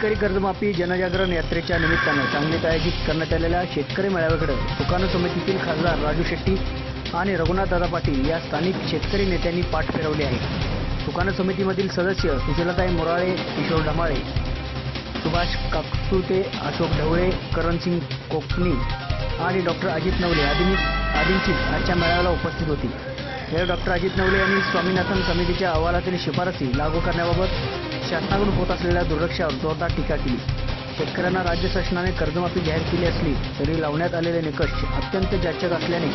शेतकरी कर्जमाफी जनजागरण यात्रेच्या निमित्तानं सांगलीत आयोजित करण्यात आलेल्या शेतकरी मेळाव्याकडे दुकान समितीतील खासदार राजू शेट्टी आणि रघुनाथदादा पाटील या स्थानिक शेतकरी नेत्यांनी पाठ फिरवली आहे. दुकान समितीमधील सदस्य सुशीलाताई मोराळे किशोर ढमाळे सुभाष काकसुते अशोक ढवळे करणसिंग कोकणी आणि डॉक्टर अजित नवले आदींनी आदींची आजच्या मेळाव्याला उपस्थित होती. यावेळी डॉक्टर अजित नवले यांनी स्वामीनाथन समितीच्या अहवालातील शिफारसी लागू करण्याबाबत शासनाकडून होत असलेल्या दुर्लक्षावर जोरदार टीका केली. शेतकऱ्यांना राज्य शासनाने कर्जमाफी जाहीर केली असली तरी लावण्यात आलेले निकष अत्यंत जाचक असल्याने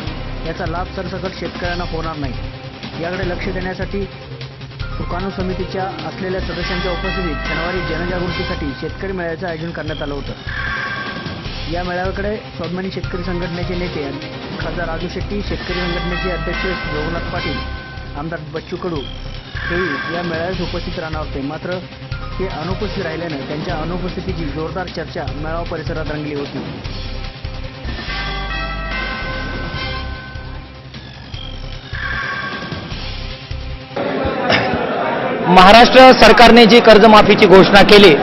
याचा लाभ सरसकट शेतकऱ्यांना होणार नाही. याकडे लक्ष देण्यासाठी सुकाणू समितीच्या असलेल्या सदस्यांच्या उपस्थितीत शनिवारी जनजागृतीसाठी शेतकरी मेळ्याचं आयोजन करण्यात आलं होतं. या मेळाव्याकडे स्वाभिमानी शेतकरी संघटनेचे नेते खासदार राजू शेट्टी शेतकरी संघटनेचे अध्यक्ष रघुनाथ पाटील आमदार बच्चू कडू हेही या मेळाव्यास उपस्थित राहणार होते. मात्र ते अनुपस्थित राहिल्यानं त्यांच्या अनुपस्थितीची जोरदार चर्चा मेळावा परिसरात रंगली होती. महाराष्ट्र सरकारने जी कर्जमाफीची घोषणा केली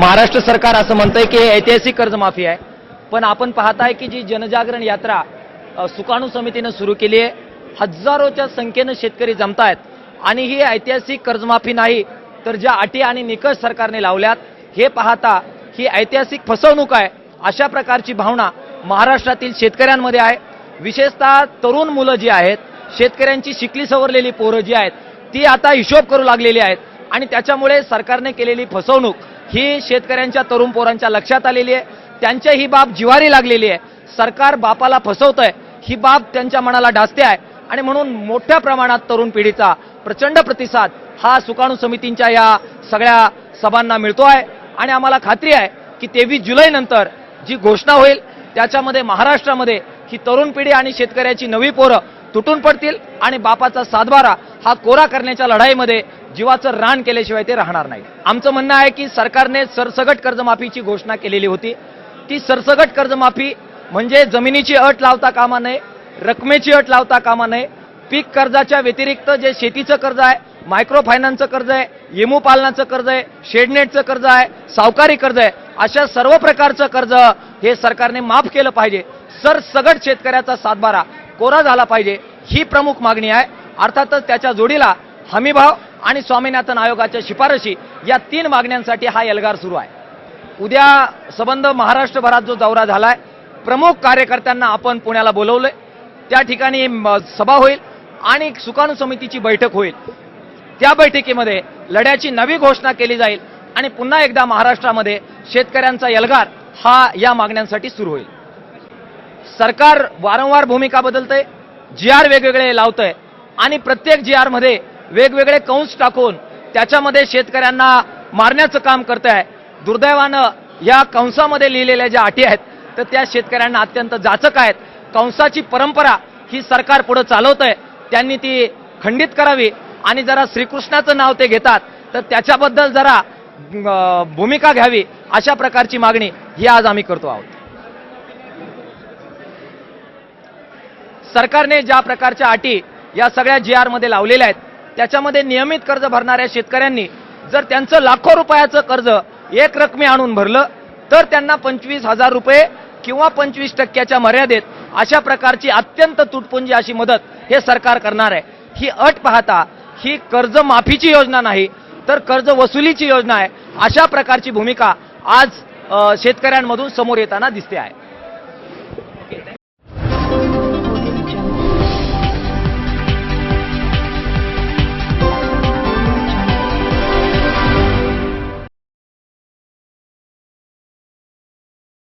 महाराष्ट्र सरकार असं म्हणतंय की हे ऐतिहासिक कर्जमाफी आहे. पण आपण पाहताय की जी जनजागरण यात्रा सुकाणू समितीनं सुरू केली आहे हजारोच्या संख्येनं शेतकरी जमतायत. आणि ही ऐतिहासिक कर्जमाफी नाही तर ज्या अटी आणि निकष सरकारने लावल्यात हे पाहता ही ऐतिहासिक फसवणूक आहे अशा प्रकारची भावना महाराष्ट्रातील शेतकऱ्यांमध्ये आहे. विशेषतः तरुण मुलं जी आहेत शेतकऱ्यांची शिकली सवरलेली पोरं जी आहेत ती आता हिशोब करू लागलेली आहेत आणि त्याच्यामुळे सरकारने केलेली फसवणूक ही शेतकऱ्यांच्या तरुण पोरांच्या लक्षात आलेली आहे. त्यांच्या ही बाब जिवारी लागलेली आहे. सरकार बापाला फसवत आहे ही बाब त्यांच्या मनाला ढासते आहे आणि म्हणून मोठ्या प्रमाणात तरुण पिढीचा प्रचंड प्रतिसाद हा सुकाणू समितींच्या या सगळ्या सभांना मिळतो आहे. आणि आम्हाला खात्री आहे की तेवीस जुलैनंतर जी घोषणा होईल त्याच्यामध्ये महाराष्ट्रामध्ये ही तरुण पिढी आणि शेतकऱ्याची नवी पोरं तुटून पडतील आणि बापाचा सातबारा हा कोरा करण्याच्या लढाईमध्ये जीवाचं रान केल्याशिवाय ते राहणार नाही. आमचं म्हणणं आहे की सरकारने सरसगट कर्जमाफीची घोषणा केलेली होती. ती सरसगट कर्जमाफी म्हणजे जमिनीची अट लावता कामा नये रकमेची अट लावता कामा नये पीक कर्जाच्या व्यतिरिक्त जे शेतीचं कर्ज आहे मायक्रो फायनान्सचं कर्ज आहे येमू पालनाचं कर्ज आहे शेडनेटचं कर्ज आहे सावकारी कर्ज आहे अशा सर्व प्रकारचं कर्ज हे सरकारने माफ केलं पाहिजे. सर सगट शेतकऱ्याचा सातबारा कोरा झाला पाहिजे ही प्रमुख मागणी आहे. अर्थातच त्याच्या जोडीला हमीभाव आणि स्वामीनाथन आयोगाच्या शिफारशी या तीन मागण्यांसाठी हा एल्गार सुरू आहे. उद्या संबंध महाराष्ट्रभरात जो दौरा झालाय प्रमुख कार्यकर्त्यांना आपण पुण्याला बोलवलंय. त्या ठिकाणी म, सभा होईल. आणि सुकाणू समितीची बैठक होईल. त्या बैठकीमध्ये लढ्याची नवी घोषणा केली जाईल आणि पुन्हा एकदा महाराष्ट्रामध्ये शेतकऱ्यांचा एल्गार हा या मागण्यांसाठी सुरू होईल. सरकार वारंवार भूमिका बदलतंय जी आर वेगवेगळे लावतंय आणि प्रत्येक जी आरमध्ये वेगवेगळे कंस टाकून त्याच्यामध्ये शेतकऱ्यांना मारण्याचं काम करत आहे दुर्दैवानं या कंसामध्ये लिहिलेल्या ज्या अटी आहेत तर त्या शेतकऱ्यांना अत्यंत जाचक आहेत. कंसाची परंपरा ही सरकार पुढे चालवत आहे त्यांनी ती खंडित करावी आणि जरा श्रीकृष्णाचं नाव ते घेतात तर त्याच्याबद्दल जरा भूमिका घ्यावी अशा प्रकारची मागणी ही आज आम्ही करतो आहोत. सरकारने ज्या प्रकारच्या अटी या सगळ्या जी आरमध्ये लावलेल्या आहेत त्याच्यामध्ये नियमित कर्ज भरणाऱ्या शेतकऱ्यांनी जर त्यांचं लाखो रुपयाचं कर्ज एक रकमी आणून भरलं तर त्यांना पंचवीस हजार रुपये किंवा पंचवीस टक्क्याच्या मर्यादेत अशा प्रकारची अत्यंत तुटपुंजी अशी मदत हे सरकार करणार आहे. ही अट पाहता ही कर्जमाफीची योजना नाही तर कर्ज वसुलीची योजना आहे. अशा प्रकारची भूमिका आज शेतकऱ्यांमधून समोर येताना दिसते आहे.